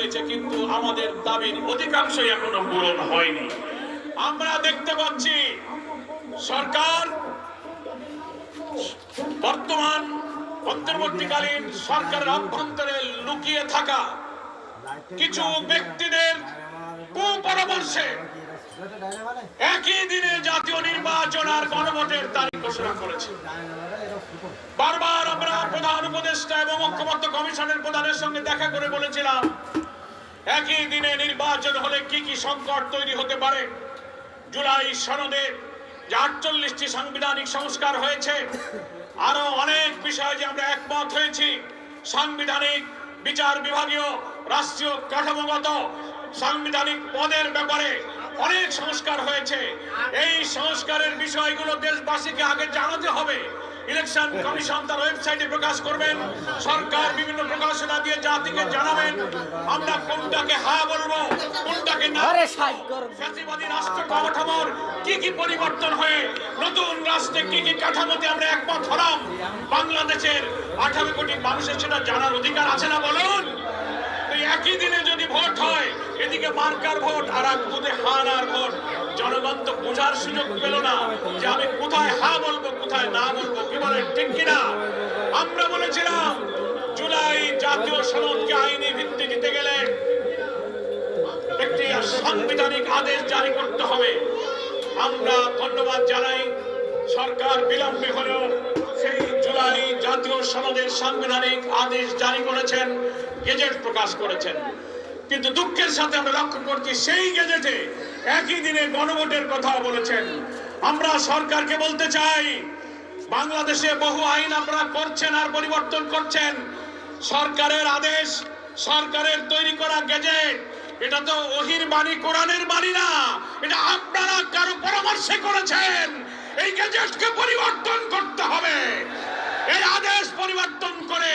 কিন্তু আমাদের দাবির অধিকাংশই এখনও পূরণ হয়নি। আমরা দেখতে পাচ্ছি সরকার বর্তমান অন্তর্বর্তীকালীন সরকারের অভ্যন্তরে লুকিয়ে থাকা কিছু ব্যক্তিদের কুপরামর্শে একই দিনে জাতীয় নির্বাচন আর গণভোটের ঘোষণা করেছে। বারবার আমরা প্রধান উপদেষ্টা এবং ঐক্যমত্য কমিশনের প্রধানের সঙ্গে দেখা করে বলেছিলাম, একই দিনে নির্বাচন হলে কি কি সংকট তৈরি হতে পারে? জুলাই সনদে যে আটচল্লিশটি সাংবিধানিক সংস্কার হয়েছে, আরও অনেক বিষয়ে যে আমরা একমত হয়েছি। সাংবিধানিক বিচার বিভাগীয় রাষ্ট্রীয় কাঠামোগত সাংবিধানিক পদের ব্যাপারে অনেক সংস্কার হয়েছে। এই সংস্কারের বিষয়গুলো দেশবাসীকে আগে জানাতে হবে। ইলেকশন কমিশন তার ওয়েবসাইটে প্রকাশ করবেন। সরকার বিভিন্ন প্রকাশনা দিয়ে জাতিকে জানাবেন। আমরা কোনটাকে হ্যাঁ বলব কোনটাকে না ফ্যাসিবাদী রাষ্ট্র কাঠামোর কি কি পরিবর্তন হয়ে নতুন রাষ্ট্রে কি কি কাঠামোতে আমরা একমত হলাম? বাংলাদেশের আঠারো কোটি মানুষের সেটা জানার অধিকার আছে না বলুন? একই দিনে এদিকে মার্কার ভোট আর এক বুধে হান আর ভোট। জনগণ তো বোঝার সুযোগ পেল না যে আমি কোথায় হা বলব, কোথায় না বলব, কি বলেন ঠিক কিনা? আমরা বলেছিলাম, জুলাই জাতীয় সনদকে আইনি ভিত্তি দিতে গেলে একটি সাংবিধানিক আদেশ জারি করতে হবে। আমরা ধন্যবাদ জানাই সরকার বিলম্বে হলেও সেই জুলাই জাতীয় সনদের সাংবিধানিক আদেশ জারি করেছেন, গেজেট প্রকাশ করেছেন। কিন্তু দুঃখের সাথে আমরা লক্ষ্য করছি, সেই গেজেটে একই দিনে গণভোটের কথা বলেছেন। আমরা সরকারকে বলতে চাই, বাংলাদেশে বহু আইন আপনারা করছেন আর পরিবর্তন করছেন। সরকারের আদেশ, সরকারের তৈরি করা গেজেট, এটা তো ওহির বাণী, কোরআনের বাণী না। এটা আপনারা কারও পরামর্শে করেছেন। এই গেজেটকে পরিবর্তন করতে হবে। এই আদেশ পরিবর্তন করে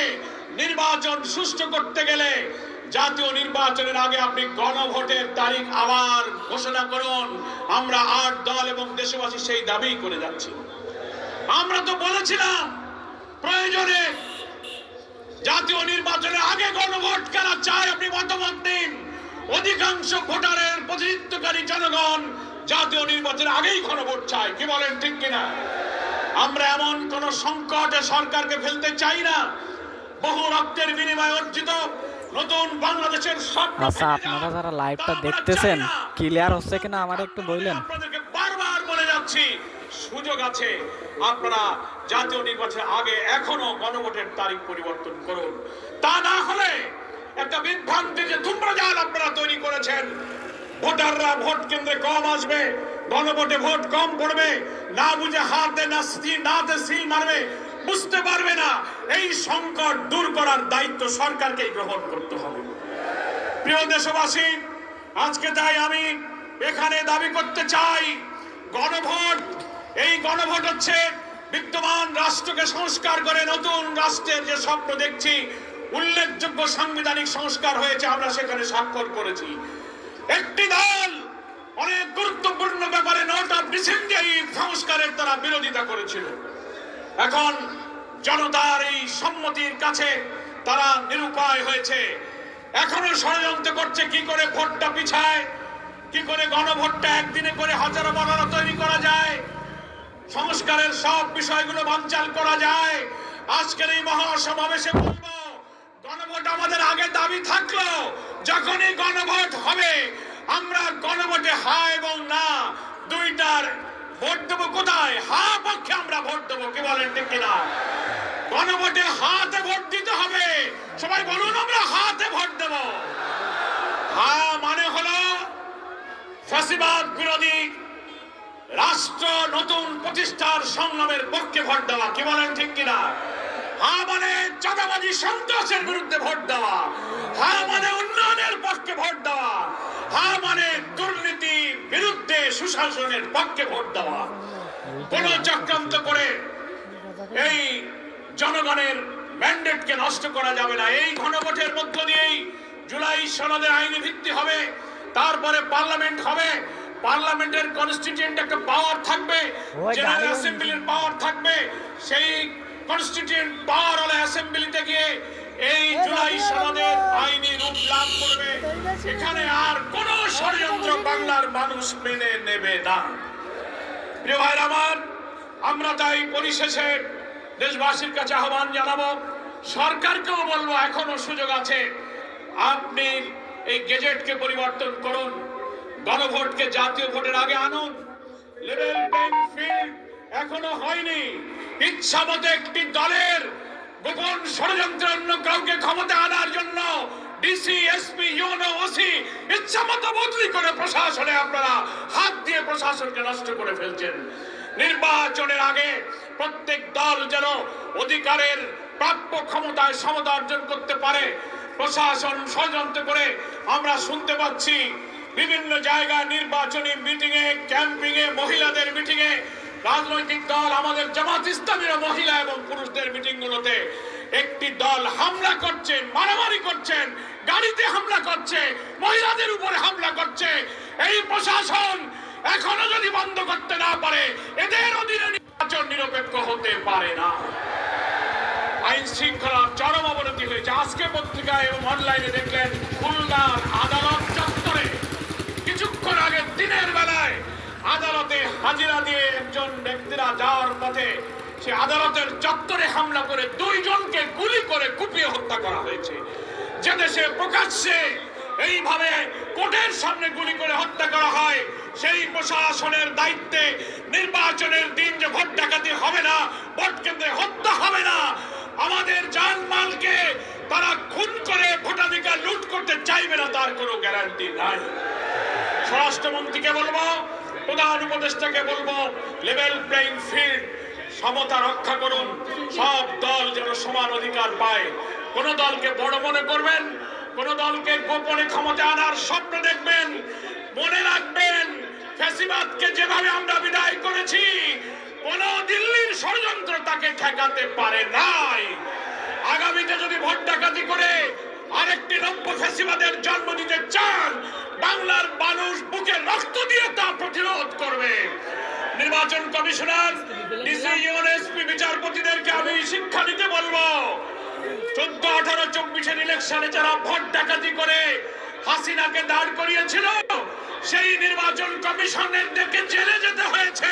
নির্বাচন সুষ্ঠু করতে গেলে জাতীয় নির্বাচনের আগে আপনি গণভোটের তারিখ আবার ঘোষণা করুন। আমরা আট দল এবং দেশবাসী সেই দাবি করে যাচ্ছি। আমরা তো বলেছিলাম, প্রয়োজনে জাতীয় নির্বাচনের আগে গণভোট কারা চায় আপনি মতামত দিন। অধিকাংশ ভোটারের প্রতিনিধিত্বকারী জনগণ জাতীয় নির্বাচনের আগেই গণভোট চায়। কি বলেন, ঠিক কিনা? আমরা এমন কোন সংকটে সরকারকে ফেলতে চাই না। বহু রক্তের বিনিময়ে অর্জিত আচ্ছা আপনারা যারা লাইভটা দেখতেছেন ক্লিয়ার হচ্ছে কিনা আমার একটু বললেন আপনাদেরকে বারবার বলে যাচ্ছি সুযোগ আছে। আপনারা জাতীয় নির্বাচনের আগে এখনও গণভোটের তারিখ পরিবর্তন করুন। তা না হলে একটা বিভ্রান্তি যে ধূম্রজাল আপনারা তৈরি করেছেন ভোটাররা ভোট কেন্দ্রে কম আসবে। গণভোটে ভোট কম পড়বে। না বুঝে হাতে না নাতে সিল মারবে। বুঝতে পারবে না। এই সংকট দূর করার দায়িত্ব সরকারকেই গ্রহণ করতে হবে। প্রিয় দেশবাসী, আজকে তাই আমি এখানে দাবি করতে চাই, গণভোট, এই গণভোট হচ্ছে বিদ্যমান রাষ্ট্রকে সংস্কার করে নতুন রাষ্ট্রের যে স্বপ্ন দেখছি, উল্লেখযোগ্য সাংবিধানিক সংস্কার হয়েছে, আমরা সেখানে স্বাক্ষর করেছি। একটি দল অনেক গুরুত্বপূর্ণ ব্যাপারে অফ ডিসেন্ট এই সংস্কারের তারা বিরোধিতা করেছিল। এখন জনতার এই সম্মতির কাছে তারা নিরুপায় হয়েছে। এখনও ষড়যন্ত্র করছে, কি করে ভোটটা পিছায়, কি করে গণভোটটা একদিনে করে হাজারো বানানো তৈরি করা যায়, সংস্কারের সব বিষয়গুলো বানচাল করা যায়। আজকের এই মহাসমাবেশে বলব, গণভোট আমাদের আগে দাবি থাকল, যখনই গণভোট হবে আমরা গণভোটে হা এবং না, দুইটার ভোট দেবো কোথায়? হা পক্ষে আমরা ভোট দেবো, কি বলেন ঠিক কিনা? গণভোটে হাতে ভোট দিতে হবে। সবাই বলুন, আমরা হাতে ভোট দেব। হা মানে হলো ফ্যাসিবাদ বিরোধী রাষ্ট্র নতুন প্রতিষ্ঠার সংগ্রামের পক্ষে ভোট দেওয়া, কি বলেন ঠিক কিনা? চাঁদাবাজি সন্ত্রাসের বিরুদ্ধে ভোট দেওয়া। হা মানে উন্নয়নের পক্ষে ভোট দেওয়া। হা মানে দুর্নীতি বিরুদ্ধে সুশাসনের পক্ষে ভোট দেওয়া। কোন চক্রান্ত করে এই জনগণের ম্যান্ডেটকে নষ্ট করা যাবে না। এই গণভোটের মধ্য দিয়েই জুলাই সনদের আইনি ভিত্তি হবে। তারপরে পার্লামেন্ট হবে। পার্লামেন্টের কনস্টিটিউয়েন্ট একটা পাওয়ার থাকবে। জেনারেল অ্যাসেম্বলির পাওয়ার থাকবে। সেই কনস্টিটিউয়েন্ট পাওয়ার হলে অ্যাসেম্বলিতে গিয়ে এই জুলাই সনদের আইনি রূপ লাভ করবে। এখানে আর কোন ষড়যন্ত্র বাংলার মানুষ মেনে নেবে না। প্রিয় ভাইরা আমার আমরা তাই পরিশেষে দেশবাসীর কাছে আহ্বান জানাব সরকারকেও বলব এখনও সুযোগ আছে। আপনি এই গেজেটকে পরিবর্তন করুন গণভোটকে জাতীয় ভোটের আগে আনুন। লেভেল প্লেইং ফিল্ড এখনও হয়নি। ইচ্ছা মতো একটি দলের গোপন ষড়যন্ত্র অন্য কাউকে ক্ষমতা আনার জন্য ডিসি, এসপি ইউনো ওসি ইচ্ছা মতো বদলি করে প্রশাসনে আপনারা হাত দিয়ে প্রশাসনকে নষ্ট করে ফেলছেন। নির্বাচনের আগে প্রত্যেক দল যেন অধিকারের প্রাপ্য ক্ষমতায় সমতা অর্জন করতে পারে। প্রশাসন ষড়যন্ত্র করে আমরা শুনতে পাচ্ছি, বিভিন্ন জায়গায় নির্বাচনী মিটিং এ ক্যাম্পিং এ মহিলাদের মিটিং এ রাজনৈতিক দল আমাদের জামাত ইসলামীর মহিলা এবং পুরুষদের মিটিং গুলোতে একটি দল হামলা করছেন মারামারি করছেন গাড়িতে হামলা করছে, মহিলাদের উপরে হামলা করছে। এই প্রশাসন এখনও যদি বন্ধ করতে না পারে, এদের অধীনে নির্বাচন নিরপেক্ষ হতে পারে না। আইন শৃঙ্খলা চরম অবনতি হয়েছে। আজকে পত্রিকায় এবং অনলাইনে দেখলেন খুলনার আদালত চত্বরে কিছুক্ষণ আগে দিনের বেলায় আদালতে হাজিরা দিয়ে একজন ব্যক্তিরা যাওয়ার পথে সে আদালতের চত্বরে হামলা করে দুইজনকে গুলি করে কুপিয়ে হত্যা করা হয়েছে। যে দেশে প্রকাশ্যে এইভাবে কোর্টের সামনে গুলি করে হত্যা করা হয়, সেই প্রশাসনের দায়িত্বে নির্বাচনের দিন যে ভোট ডাকাতি হবে না, ভোট কেন্দ্রে হত্যা হবে না, আমাদের জানমালকে তারা খুন করে ভোটাধিকার লুট করতে চাইবে না, তার কোনো গ্যারান্টি নাই। স্বরাষ্ট্রমন্ত্রীকে বলব প্রধান উপদেষ্টাকে বলব লেভেল প্লেইং ফিল্ড সমতা রক্ষা করুন। সব দল যেন সমান অধিকার পায়। কোন দলকে বড় মনে করবেন, কোন দলকে গোপনে ক্ষমতা আনার স্বপ্ন দেখবেন, মনে রাখবেন ফ্যাসিবাদকে যেভাবে আমরা বিদায় করেছি, কোন দিল্লির ষড়যন্ত্র তাকে ঠেকাতে পারে নাই। আগামীতে যদি ভোট ডাকাতি করে, আরেকটি নব্য ফ্যাসিবাদের কমিশনার ডিসি বিচারপতিদেরকে আমি শিক্ষা দিতে বলব। চোদ্দ, আঠারো, চব্বিশের ইলেকশনে যারা ভোট ডাকাতি করে হাসিনাকে দাঁড় করিয়েছিল, সেই নির্বাচন কমিশনের ডেকে জেলে যেতে হয়েছে।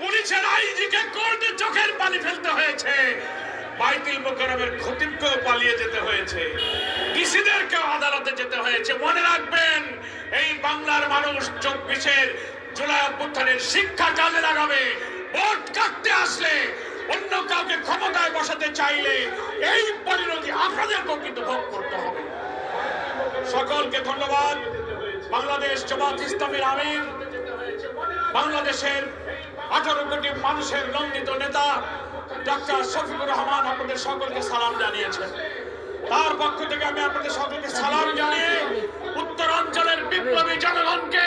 পুলিশের আইজিকে কোর্টে চোখের পানি ফেলতে হয়েছে। বাইতুল মোকারমের খতিবকেও পালিয়ে যেতে হয়েছে। ডিসিদেরকেও আদালতে যেতে হয়েছে। মনে রাখবেন, এই বাংলার মানুষ চব্বিশের জুলাই অভ্যুত্থানের শিক্ষা কাজে লাগাবে। ভোট কাটতে আসলে অন্য কাউকে ক্ষমতায় বসাতে চাইলে এই পরিণতি আপনাদেরকেও কিন্তু ভোগ করতে হবে। সকলকে ধন্যবাদ। বাংলাদেশ জামাত ইসলামের আমির, বাংলাদেশের আঠারো কোটি মানুষের নন্দিত নেতা ডাক্তার শফিকুর রহমান আপনাদের সকলকে সালাম জানিয়েছেন। তার পক্ষ থেকে আমি আপনাদের সকলকে সালাম জানিয়ে উত্তরাঞ্চলের বিপ্লবী জনগণকে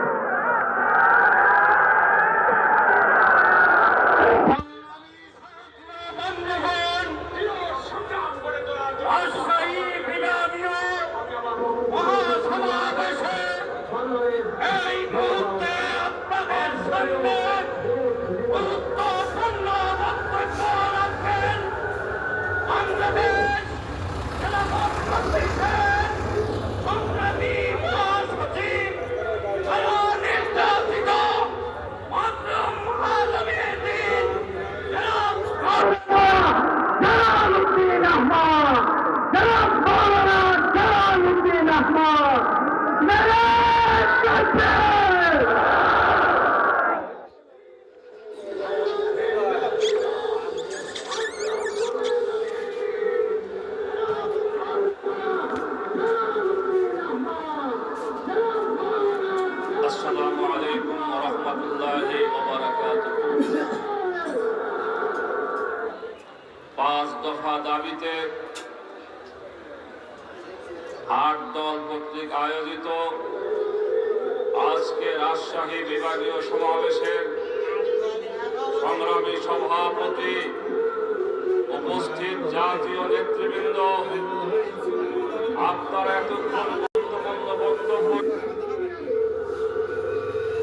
কর্তৃক আয়োজিত আজকে রাজশাহী বিভাগীয় সমাবেশের সংগ্রামী সভাপতি উপস্থিত জাতীয় নেতৃবৃন্দ আপনারা এতক্ষণ